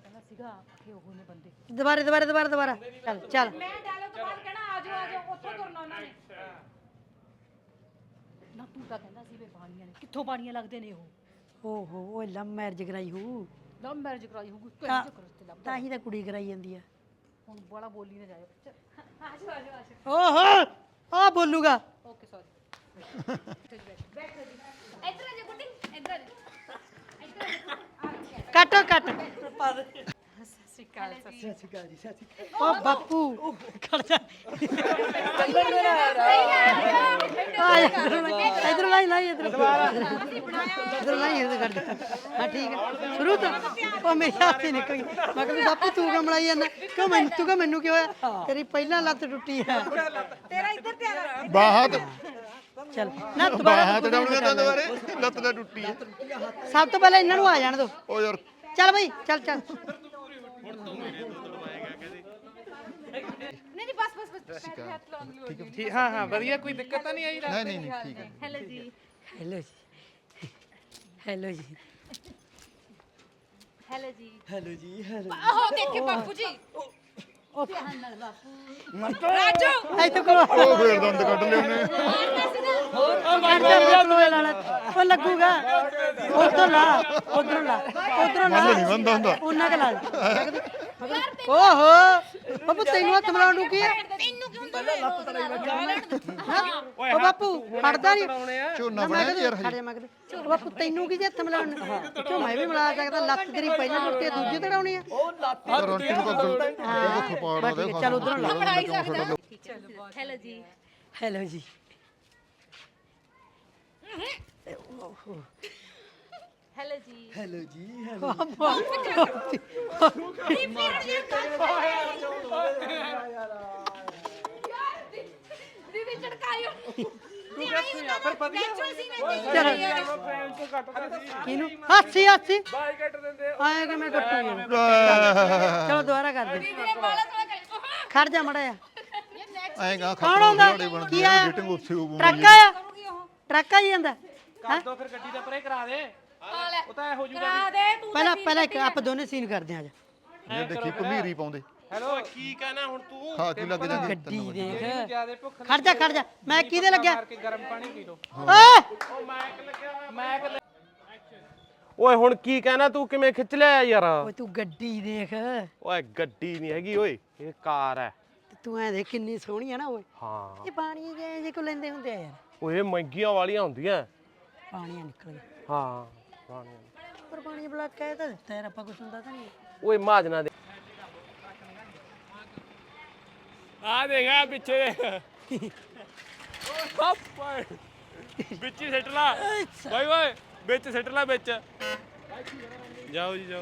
ਕਹਿੰਦਾ ਸੀਗਾ ਕਿ ਉਹ ਨੇ ਬੰਦੇ ਦੁਬਾਰੇ ਦੁਬਾਰੇ ਦੁਬਾਰੇ ਦੁਬਾਰਾ। ਚੱਲ ਚੱਲ। ਮੈਂ ਡਾਇਲੌਗ ਤੋਂ ਬਾਅਦ ਕਹਿਣਾ ਆ ਜਾਓ ਆ ਜਾਓ ਉੱਥੋਂ ਤੁਰਨਾ ਉਹਨਾਂ ਨੇ। ਨਾ ਤੂੰ ਤਾਂ ਕਹਿੰਦਾ ਸੀ ਵੀ ਬਾਣੀਆਂ ਨੇ। ਕਿੱਥੋਂ ਬਾਣੀਆਂ ਲੱਗਦੇ ਨੇ ਉਹ? ਓਹੋ ਓਏ ਲਵ ਮੈਰਿਜ ਕਰਾਈ ਹੂ ਲਵ ਮੈਰਿਜ ਕਰਾਈ ਹੋਊਗੀ ਕੋਈ ਤਾਂ ਚੱਕਰ ਤੇ ਲੱਭ ਤਾਂ ਹੀ ਤਾਂ ਕੁੜੀ ਕਰਾਈ ਜਾਂਦੀ ਆ। ਹੁਣ ਬੜਾ ਬੋਲੀ ਨਾ ਜਾਇਓ। ਚੱਲ, ਆ ਜਾਓ ਆ ਜਾਓ ਆ ਜਾਓ। ਓਹੋ ਆ ਬੋਲੂਗਾ। ਓਕੇ ਸੌਰੀ ਇੱਧਰ ਆ ਜਾ ਗੁੱਡੀ। ਇੱਧਰ ਆ ਜਾ। ਕੱਟ ਕੱਟ। ਸਤਿ ਸ਼੍ਰੀ ਅਕਾਲ ਓ ਬਾਪੂ ਖੜ ਜਾ। ਆ ਇਧਰ ਲਾਈ ਲਾਈ ਇਧਰ। ਇਧਰ ਲਾਈ ਇਧਰ ਦੇ ਹਾਂ ਠੀਕ ਹੈ। ਸ਼ੁਰੂ ਤੋਂ। ਉਹ ਮੇਰੇ ਹੱਥ ਹੀ ਨਿਕਲ ਗਈ ਮੈਂ ਕਹਿੰਦਾ ਬਾਪੂ ਤੂੰ ਕਿਉਂ ਮਲਾਈ ਜਾਂਦਾ? ਕਿਉਂ ਮੈਨੂੰ ਤੂੰ ਕਿਉਂ ਮੈਨੂੰ ਕਿਉਂ ਹੋਇਆ ਤੇਰੀ ਪਹਿਲਾਂ ਲੱਤ ਟੁੱਟੀ ਹੈ ਬਾਹਾਂ ਤੇ ਚੱਲ ਨਾ ਦੁਬਾਰਾ ਬਾਹਾਂ ਤੇ ਡਾਉਣੀਆਂ ਤਾਂ ਦੁਬਾਰੇ ਲੱਤ ਨਾ ਟੁੱਟੀ ਹੈ ਸਭ ਤੋਂ ਪਹਿਲਾਂ ਇਹਨਾਂ ਨੂੰ ਆ ਜਾਣ ਦੋ। ਉਹ ਯਾਰ। ਚੱਲ ਬਈ ਚੱਲ ਚੱਲ। ਨਹੀਂ ਨਹੀਂ ਬਸ ਬਸ ਬਸ। ਪੈਰ ਤੇ ਹੱਥ ਲਾਉਣ ਦੀ ਲੋੜ ਨਹੀਂ। ਠੀਕ ਹਾਂ ਹਾਂ ਵਧੀਆ ਕੋਈ ਦਿੱਕਤ ਤਾਂ ਨਹੀਂ ਆਈ ਨਹੀਂ ਨਹੀਂ ਨਹੀਂ ਠੀਕ ਹੈ ਹੈਲੋ ਜੀ। ਹੈਲੋ ਜੀ। ਹੈਲੋ ਜੀ। ਹੈਲੋ ਜੀ। ਹੈਲੋ ਜੀ ਹੈਲੋ ਆਹੋ ਦੇਖੇ ਬਾਪੂ ਜੀ। ਰਾਜੂ! ਇੱਥੇ ਕੋਲ ਉਹ ਫੇਰ ਦੰਦ ਕੱਢ ਲਏ ਉਹਨੇ। ਉਹ ਲੱਗੂਗਾ। ਉਧਰ ਲਾ ਉਧਰ ਲਾ ਉਧਰ ਲਾ। ਮੰਨ ਨਹੀਂ ਬੰਦਾ ਹੁੰਦਾ। ਉਹਨਾਂ ਕੇ ਲਾ ਓਹੋ ਬਾਪੂ ਤੈਨੂੰ ਹੱਥ ਮਿਲਾਉਣ ਨੂੰ ਕੀ ਹੈ? ਤੈਨੂੰ ਕਿਉਂ ਹੁੰਦਾ? ਓ ਬਾਪੂ ਹਟਦਾ ਨਹੀਂ। ਝੋਨਾ ਬਣਿਆ ਯਾਰ ਖੜ ਜਾ ਮੈਂ ਕਿਹਾ ਓ ਬਾਪੂ ਤੈਨੂੰ ਕੀ ਜੇ ਹੱਥ ਮਿਲਾਉਣ ਨੂੰ? ਕਿਉਂ ਮੈਂ ਵੀ ਮਿਲਾ ਸਕਦਾ ਲੱਤ ਤੇਰੀ ਪਹਿਲਾਂ ਹੈ, ਦੂਜੀ ਤੜਾਉਣੀ ਆ। ਯਾਰ ਰੋਟੀ ਨੂੰ ਕੱਢ ਹਾਂ। ਖਪਾੜ ਬਸ ਠੀਕ ਹੈ, ਚੱਲ ਉਧਰ ਲਾ। ਹੈਲੋ ਜੀ। ਹੈਲੋ ਜੀ। ਹੈਲੋ ਜੀ ਹੈਲੋ ਜੀ ਦੀਦੀ ਝੜਕਾਇਓ ਫਿਰ ਵਧੀਆ ਕਿਨੂੰ ਹਾਸੀ ਹਾਸੀ ਬਾਈ ਕੱਟ ਦਿੰਦੇ ਆਏ ਕਿ ਮੈਂ ਕੱਟੂ ਚਲੋ ਦੁਬਾਰਾ ਕਰ ਦੇ ਦੀਦੀ ਥੋੜਾ ਖੜ ਜਾ ਮੜਾ ਆ ਆਏਗਾ ਕੌਣ ਆਉਂਦਾ ਕੀ ਆਇਆ ਮੀਟਿੰਗ ਉੱਥੇ ਉਹ ਟਰੱਕ ਆਇਆ ਟਰੱਕ ਆਈ ਜਾਂਦਾ ਕਰ ਦੋ ਫਿਰ ਗੱਡੀ ਦਾ ਪਰੇ ਕਰਾ ਦੇ ਆ ਲੈ। ਉਹ ਤਾਂ ਇਹ ਹੋ ਜੂਗਾ ਕਰਾ ਦੇ ਤੂੰ ਪਹਿਲਾਂ ਪਹਿਲਾਂ ਇੱਕ ਆਪਾਂ ਦੋਨੇ ਸੀਨ ਕਰਦੇ ਆ ਜਾ ਇਹ ਦੇਖੀ ਭਮੀਰੀ ਪਾਉਂਦੇ। ਹੈਲੋ। ਕੀ ਕਹਿਣਾ ਹੁਣ ਤੂੰ? ਖਾ ਕੇ ਲੱਗ ਜਾਂਦੇ ਗੱਡੀ ਦੇਖ। ਜਿਆਦੇ ਭੁੱਖ ਖੜ ਜਾ ਖੜ ਜਾ। ਮੈਂ ਕਿਹਦੇ ਲੱਗਿਆ? ਮਾਰ ਕੇ ਗਰਮ ਪਾਣੀ ਪੀ ਲਓ। ਓਏ! ਮੈਂ ਕਿ ਓਏ ਹੁਣ ਕੀ ਕਹਿਣਾ ਤੂੰ? ਕਿਵੇਂ ਖਿੱਚ ਲਿਆ ਯਾਰ? ਓਏ ਤੂੰ ਗੱਡੀ ਦੇਖ। ਓਏ ਗੱਡੀ ਨਹੀਂ ਹੈਗੀ ਓਏ। ਇਹ ਕਾਰ ਹੈ। ਤੂੰ ਐ ਦੇਖ ਕਿੰਨੀ ਸੋਹਣੀ ਆ ਨਾ ਓਏ। ਹਾਂ। ਇਹ ਪਾਣੀ ਜੇ ਜੇ ਕੋ ਲੈਂਦੇ ਹੁੰਦੇ ਆ ਯਾਰ। ਓਏ ਮਹਿੰਗੀਆਂ ਵਾਲੀਆਂ ਹੁੰਦੀਆਂ। ਪਾਣੀ ਨਿਕਲ ਗਿਆ ਹਾਂ। ਪਾਣੀ ਪਰ ਪਾਣੀ ਬਲਾ ਕਹਿ ਤਾਂ ਦਿੱਤਾ ਯਾਰ ਆਪਾਂ ਕੁਛ ਹੁੰਦਾ ਤਾਂ ਨਹੀਂ। ਓਏ ਮਾਜਨਾ ਦੇ। ਆ ਦੇਖਾ ਪਿੱਛੇ। ਹਾਪਾ ਵਿੱਚ ਹੀ ਸਿੱਟ ਲਾ। ਬਾਈ ਓਏ ਵਿੱਚ ਸਿੱਟ ਲਾ ਵਿੱਚ। ਜਾਓ ਜੀ ਜਾਓ।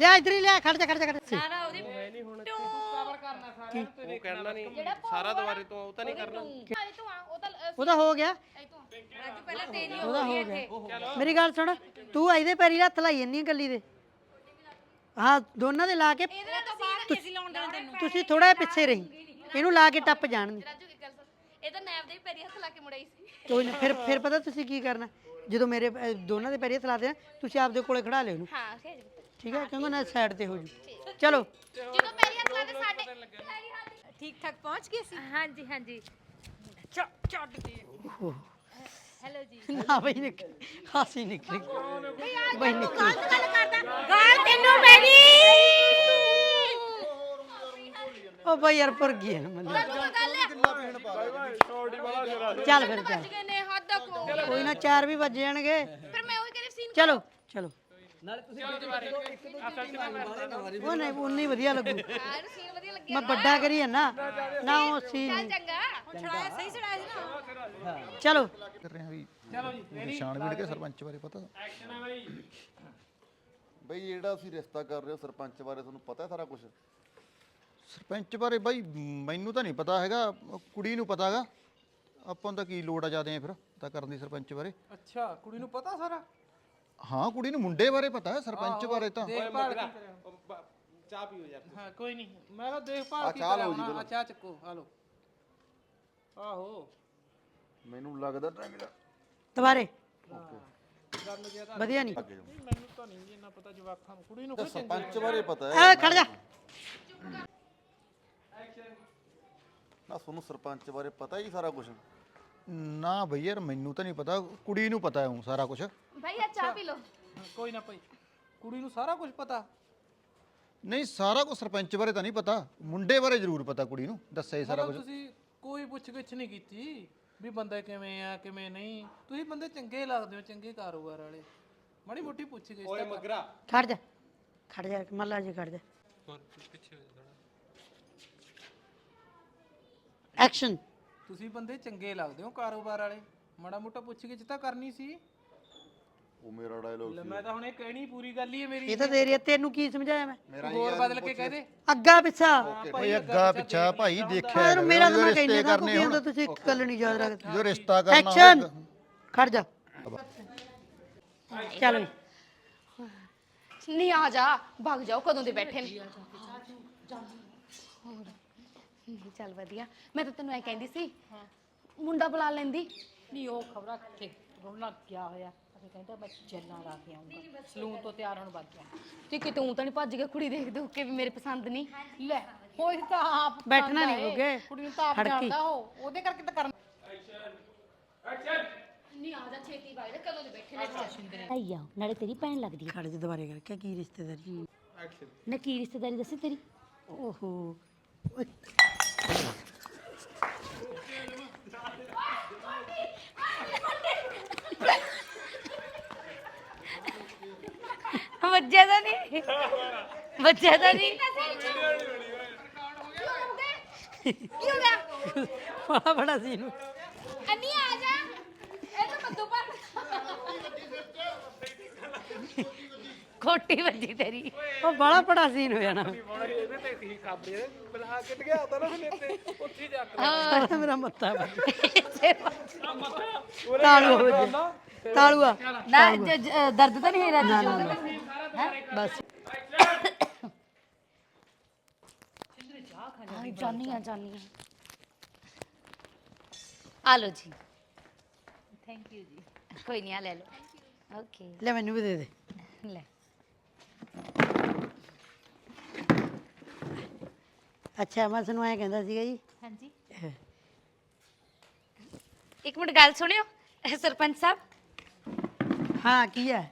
ਲਿਆ ਇਧਰ ਹੀ ਲਿਆ ਖੜ ਜਾ ਖੜ ਜਾ ਖੜ ਜਾ। ਉਹ ਕਰਨਾ ਨਹੀਂ। ਸਾਰਾ ਦੁਬਾਰੇ ਤੋਂ ਉਹ ਤਾਂ ਨਹੀਂ ਕਰਨਾ। ਉਹਦਾ ਹੋ ਗਿਆ। ਉਹਦਾ ਹੋ ਗਿਆ। ਮੇਰੀ ਗੱਲ ਸੁਣ ਤੂੰ ਇਹਦੇ ਪੈਰੀ ਹੱਥ ਲਾਈ ਜੰਨੀ ਗੱਲੀ ਦੇ। ਹਾਂ ਦੋਨਾਂ ਦੇ ਲਾ ਕੇ ਤੁਸੀਂ ਥੋੜਾ ਜਿਹਾ ਪਿੱਛੇ ਰਹੀ। ਇਹਨੂੰ ਲਾ ਕੇ ਟੱਪ ਜਾਣ ਦੇ। ਰਾਜੂ ਇੱਕ ਗੱਲ ਸੁਣ। ਇਹ ਤਾਂ ਨੈਬ ਦੇ ਪੈਰੀ ਹੱਥ ਲਾ ਕੇ ਮੁੜਾਈ ਸੀ। ਕੋਈ ਨਾ ਫਿਰ ਫਿਰ ਪਤਾ ਤੁਸੀਂ ਕੀ ਕਰਨਾ। ਜਦੋਂ ਮੇਰੇ ਅਹ, ਦੋਨਾਂ ਦੇ ਪੈਰੀ ਹੱਥ ਲਾਦੇ ਨਾ ਤੁਸੀਂ ਆਪਦੇ ਕੋਲੇ ਖੜਾ ਲਿਓ ਇਹਨੂੰ। ਹਾਂ ਠੀਕ ਹੈ? ਕਿਉਂਕਿ ਨਾ ਸਾਈਡ ਤੇ ਹੋ ਜੂ। ਚਲੋ। ਜਦੋਂ ਪੈਰੀ ਹੱਥ ਲਾਦੇ ਸਾਡੇ ਠੀਕ ਠਾਕ ਪਹੁੰਚ ਗਏ ਸੀ ਹਾਂਜੀ ਹਾਂਜੀ। ਨਾ ਬਈ ਨਿਕਲ ਹਾਸੀ ਨਿਕਲ। ਬਈ ਨਿਕਲ ਗੱਲ ਕਰਦਾ। ਗਾਲ ਤੈਨੂੰ ਮੇਰੀ ਉਹ ਬਈ ਯਾਰ ਪਰ ਗਿਆ ਨਾ ਮੰਨ ਚੱਲ ਫਿਰ ਚੱਲ। ਗਏ ਨੇ ਹੱਦ ਕੋ ਕੋਈ ਨਾ 4 ਵੀ ਵੱਜ ਜਾਣਗੇ। ਫਿਰ ਮੈਂ ਉਹੀ ਕਹਿੰਦੀ ਸੀਨ ਚਲੋ ਚਲੋ। ਉਹ ਨਹੀਂ ਉਹ ਨਹੀਂ ਵਧੀਆ ਲੱਗੂ। ਆਹ ਸੀਨ ਵਧੀਆ ਲੱਗਿਆ ਮੈਂ ਵੱਡਾ ਕਰੀ ਨਾ ਨਾ ਉਹ ਸੀ ਨਹੀਂ ਚੰਗਾ। ਹੁਣ ਛੜਾਇਆ ਸਹੀ ਛੜਾਇਆ ਸੀ ਨਾ। ਚਲੋ ਕਰ ਰਹੇ ਹਾਂ ਵੀ ਨਿਸ਼ਾਨ ਵੀੜ ਕੇ ਸਰਪੰਚ ਬਾਰੇ ਪਤਾ? ਬਈ। ਜਿਹੜਾ ਅਸੀਂ ਰਿਸ਼ਤਾ ਕਰ ਰਹੇ ਹਾਂ ਸਰਪੰਚ ਬਾਰੇ ਤੁਹਾਨੂੰ ਪਤਾ ਹੈ ਸਾਰਾ ਕੁਝ ਸਰਪੰਚ ਬਾਰੇ ਬਾਈ ਮੈਨੂੰ ਤਾਂ ਨਹੀਂ ਪਤਾ ਹੈਗਾ ਕੁੜੀ ਨੂੰ ਪਤਾ ਹੈਗਾ। ਆਪਾਂ ਨੂੰ ਤਾਂ ਕੀ ਲੋੜ ਆ ਜਾਦੇ ਫਿਰ ਤਾਂ ਕਰਨ ਦੀ ਸਰਪੰਚ ਬਾਰੇ। ਅੱਛਾ ਕੁੜੀ ਨੂੰ ਪਤਾ ਸਾਰਾ? ਹਾਂ ਕੁੜੀ ਨੂੰ ਮੁੰਡੇ ਬਾਰੇ ਪਤਾ ਹੈ ਸਰਪੰਚ ਬਾਰੇ ਤਾਂ। ਦੇਖਭਾਲ ਚਾਹ ਪੀਓ ਯਾਰ ਹਾਂ ਕੋਈ ਨਹੀਂ ਮੈਂ ਤਾਂ ਦੇਖਭਾਲ ਕੀ ਚਾਹ ਲਓ ਕਰਾਂ ਜੀ ਹੁਣ, ਆ ਚਾਹ ਚੱਕੋ ਆ ਆਹੋ। ਮੈਨੂੰ ਲੱਗਦਾ ਟਾਈਮ ਦਾ ਦੁਬਾਰੇ। ਵਧੀਆ ਨਹੀਂ। ਮੈਨੂੰ ਤਾਂ ਨਹੀਂ ਇੰਨਾ ਪਤਾ ਜਵਾਕਾਂ ਨੂੰ। ਕੁੜੀ ਨੂੰ ਕੋਈ ਸਰਪੰਚ ਬਾਰੇ ਪਤਾ ਹੈ। ਖੜ ਜਾ। ਨਾ ਤੁਹਾਨੂੰ ਸਰਪੰਚ ਬਾਰੇ ਪਤਾ ਹੀ ਸਾਰਾ ਕੁਝ ਨਾ ਬਈ ਯਾਰ ਮੈਨੂੰ ਤਾਂ ਨਹੀਂ ਪਤਾ ਕੁੜੀ ਨੂੰ ਪਤਾ ਹੈ ਸਾਰਾ ਕੁਝ ਭਾਈ ਆ ਚਾਹ ਪੀ ਲਓ। ਕੋਈ ਨਾ ਭਾਈ ਕੁੜੀ ਨੂੰ ਸਾਰਾ ਕੁਝ ਪਤਾ। ਨਹੀਂ ਸਾਰਾ ਕੁਝ ਸਰਪੰਚ ਬਾਰੇ ਤਾਂ ਨਹੀਂ ਪਤਾ ਮੁੰਡੇ ਬਾਰੇ ਜ਼ਰੂਰ ਪਤਾ ਕੁੜੀ ਨੂੰ ਦੱਸਿਆ ਹੀ ਸਾਰਾ ਮਤਲਬ ਕੁਝ ਤੁਸੀਂ ਕੋਈ ਪੁੱਛ ਗਿੱਛ ਨਹੀਂ ਕੀਤੀ ਵੀ ਬੰਦਾ ਕਿਵੇਂ ਆ ਕਿਵੇਂ ਨਹੀਂ। ਤੁਸੀਂ ਬੰਦੇ ਚੰਗੇ ਲੱਗਦੇ ਹੋ ਚੰਗੇ ਕਾਰੋਬਾਰ ਵਾਲੇ। ਮਾੜੀ ਮੋਟੀ ਪੁੱਛ ਗਿੱਛ ਓਏ ਮਗਰਾ। ਖੜ ਜਾ ਖੜ ਜਾ ਮੱਲਾ ਜੀ ਖੜ ਜਾ। ਐਕਸ਼ਨ ਤੁਸੀਂ ਬੰਦੇ ਚੰਗੇ ਲੱਗਦੇ ਹੋ ਕਾਰੋਬਾਰ ਵਾਲੇ। ਮਾੜਾ ਮੋਟਾ ਪੁੱਛ ਗਿੱਛ ਤਾਂ ਕਰਨੀ ਸੀ। ਉਹ ਮੇਰਾ ਡਾਇਲੋਗ ਲੈ ਮੈਂ ਤਾਂ ਹੁਣ ਇਹ ਕਹਿਣੀ ਪੂਰੀ ਗੱਲ ਹੀ ਹੈ ਮੇਰੀ। ਇਹ ਤਾਂ ਤੇਰੀ ਤੈਨੂੰ ਕੀ ਸਮਝਾਇਆ ਮੈਂ? ਹੋਰ ਬਦਲ ਕੇ ਕਹਿ ਦੇ। ਅੱਗਾ ਪਿੱਛਾ। ਓਏ ਅੱਗਾ ਪਿੱਛਾ ਭਾਈ ਦੇਖਿਆ ਯਾਰ ਮੇਰਾ ਤਾਂ ਮੈਂ ਕਹਿੰਦਾ ਤਾਂ ਕਰਨੇ ਕੀ ਹੋਣ। ਹੁੰਦਾ ਤੁਸੀਂ ਇੱਕ ਗੱਲ ਨਹੀਂ ਯਾਦ ਰੱਖਦੇ। ਜੋ ਰਿਸ਼ਤਾ ਕਰਨਾ ਐਕਸ਼ਨ ਖੜ ਜਾ। ਚੱਲ ਵੀ। ਨਹੀਂ ਆ ਜਾ ਭੱਗ ਜਾਓ ਕਦੋਂ ਦੇ ਬੈਠੇ ਨੇ। ਹੋਰ। ਨਹੀਂ ਚੱਲ ਵਧੀਆ। ਮੈਂ ਤਾਂ ਤੈਨੂੰ ਐ ਕਹਿੰਦੀ ਸੀ ਮੁੰਡਾ ਬੁਲਾ ਲੈਂਦੀ। ਨਹੀਂ ਉਹ ਖਬਰਾਂ ਕਿੱਥੇ ਰੋਣਾ ਗਿਆ ਹੋਇਆ। ਅਸੀਂ ਕਹਿੰਦਾ ਮੈਂ ਜੱਲਾਂ ਲਾ ਕੇ ਆਉਂਗਾ ਸਲੂਨ ਤੋਂ ਤਿਆਰ ਹੋਣ ਵਗ ਗਿਆ। ਤੇ ਕਿਤੇ ਤੂੰ ਤਾਂ ਨਹੀਂ ਭੱਜ ਗਿਆ ਕੁੜੀ ਦੇਖ ਦੇਖ ਕੇ ਵੀ ਮੇਰੇ ਪਸੰਦ ਨਹੀਂ ਲੈ ਹੋਈ ਤਾਂ ਆਪ ਬੈਠਣਾ ਨਹੀਂ ਆਏ। ਹੋਗੇ। ਕੁੜੀ ਨੂੰ ਤਾਂ ਆਪ। ਜਾਣਦਾ ਉਹ। ਉਹਦੇ ਕਰਕੇ ਤਾਂ ਕਰਨਾ ਨਹੀਂ ਆ ਜਾ ਛੇਤੀ ਬਾਈ ਕਦੋਂ ਦੇ ਬੈਠੇ ਨੇ? ਆਈਆ ਨਾਲੇ ਤੇਰੀ ਭੈਣ ਲੱਗਦੀ ਖੜ ਜਾ ਦੁਬਾਰੇ ਕਰ ਕਿਆ ਕੀ ਰਿਸ਼ਤੇਦਾਰੀ ਹੈ? ਨਾ ਕੀ ਰਿਸ਼ਤੇਦਾਰੀ ਦੱਸੀ ਤੇਰੀ? ਓਹੋ। ਵੱਜਿਆ ਤਾਂ ਨਹੀਂ। ਵੱਜਿਆ ਤਾਂ ਨਹੀਂ। ਕੀ ਹੋ ਗਿਆ ਬੜਾ ਬੜਾ ਸੀ ਨੂੰ ਅੰਨੀ ਆ ਜਾ। ਇਹ ਤਾਂ ਮੱਦੂ ਪਰ ਖੋਟੀ ਵੱਜੀ ਤੇਰੀ। ਉਹ ਬੜਾ ਬੜਾ ਸੀਨ ਹੋਇਆ ਨਾ। ਇਹਦੇ ਤੇ ਕੀ ਕਾਬਲੇ ਬਲਾ ਕਿੱਟ ਗਿਆ ਤਾਂ ਨਾ ਸਨੇਤੇ ਉੱਥੇ ਜਾ ਕੇ। ਸਾਰਾ ਮੇਰਾ ਮੱਥਾ ਵੱਜ ਤਾਲੂ ਹੋ ਜਾ ਤਾਲੂਆ ਨਾ। ਜ- ਜ- ਦਰਦ ਤਾਂ ਨਹੀਂ ਹੈ ਰਾਜੂ ਬਸ। ਹਾਂ ਜਾਨੀ ਆ ਜਾਨੀ ਆ। ਆ ਲਓ ਜੀ। ਥੈਂਕ ਯੂ ਜੀ। ਕੋਈ ਨਹੀਂ ਆ ਲੈ ਲਓ। ਓਕੇ ਲੈ ਮੈਨੂੰ ਵੀ ਦੇ ਦੇ। ਲੈ। ਅੱਛਾ ਮੈਂ ਤੁਹਾਨੂੰ ਐਂ ਕਹਿੰਦਾ ਸੀਗਾ ਜੀ। ਹਾਂਜੀ। ਇੱਕ ਮਿੰਟ ਗੱਲ ਸੁਣਿਓ ਇਹ ਸਰਪੰਚ ਸਾਹਿਬ। ਹਾਂ ਕੀ ਹੈ?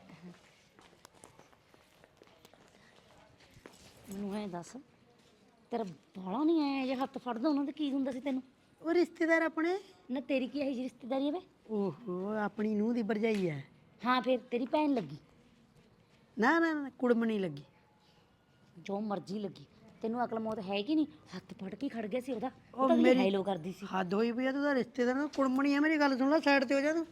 ਮੈਨੂੰ ਐ ਦੱਸ ਤੇਰਾ ਬਾਲਾ ਨਹੀਂ ਆਇਆ ਜੇ ਹੱਥ ਫੜਦਾ ਉਹਨਾਂ ਦੇ ਕੀ ਹੁੰਦਾ ਸੀ ਤੈਨੂੰ? ਉਹ ਰਿਸ਼ਤੇਦਾਰ ਆਪਣੇ? ਨਾ ਤੇਰੀ ਕੀ ਹੈ ਜੀ ਰਿਸ਼ਤੇਦਾਰੀ ਹੈ ਵੇ? ਓਹੋ ਆਪਣੀ ਨੂੰਹ ਦੀ ਭਰਜਾਈ ਹੈ। ਹਾਂ ਫਿਰ ਤੇਰੀ ਭੈਣ ਲੱਗੀ। ਨਾ ਨਾ ਨਾ ਕੁੜਮਣੀ ਲੱਗੀ। ਜੋ ਮਰਜ਼ੀ ਲੱਗੀ। ਤੈਨੂੰ ਅਕਲ ਮੌਤ ਹੈ ਕਿ ਨਹੀਂ ਹੱਥ ਫੜ ਕੇ ਖੜ ਗਿਆ ਸੀ ਉਹਦਾ। ਉਹ ਤਾਂ ਮੇਰੀ- ਹੈਲੋ ਕਰਦੀ ਸੀ। ਹੱਦ ਹੋਈ ਪਈ ਆ ਤੂੰ ਤਾਂ ਰਿਸ਼ਤੇਦਾਰ ਨਾਲ ਕੁੜਮਣੀ ਆ ਮੇਰੀ ਗੱਲ ਸੁਣ ਲੈ ਸਾਈਡ ਤੇ ਹੋ ਜਾ ਤੂੰ।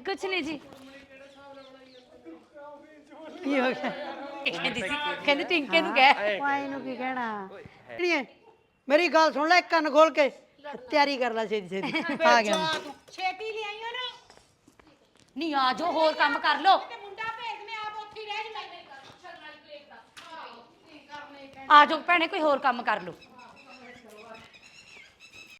ਕੁਛ ਨਹੀਂ ਜੀ। ਕੀ ਹੋ ਗਿਆ? ਕਹਿੰਦੀ ਸੀ ਕਹਿੰਦੀ ਟਿੰਕੇ ਨੂੰ ਕਹਿ। ਪਾਈ ਨੂੰ ਕੀ ਕਹਿਣਾ? ਕੁੜੀਏ ਮੇਰੀ ਗੱਲ ਸੁਣ ਲੈ ਇੱਕ ਕੰਨ ਖੋਲ ਕੇ ਤਿਆਰੀ ਕਰ ਲੈ ਛੇਤੀ ਛੇਤੀ। ਆ ਗਿਆ। ਮੈਂ। ਛੇਤੀ ਲਿਆਈ ਉਹਨੂੰ ਨਹੀਂ ਆ ਜੋ ਹੋਰ ਕੰਮ ਕਰ ਲੋ ਮੁੰਡਾ ਭੇਜ ਮੈਂ ਆਪ ਉੱਥੇ ਹੀ ਰਹਿ ਜੂ ਆ ਜਾਓ ਭੈਣੇ ਕੋਈ ਹੋਰ ਕੰਮ ਕਰ ਲੋ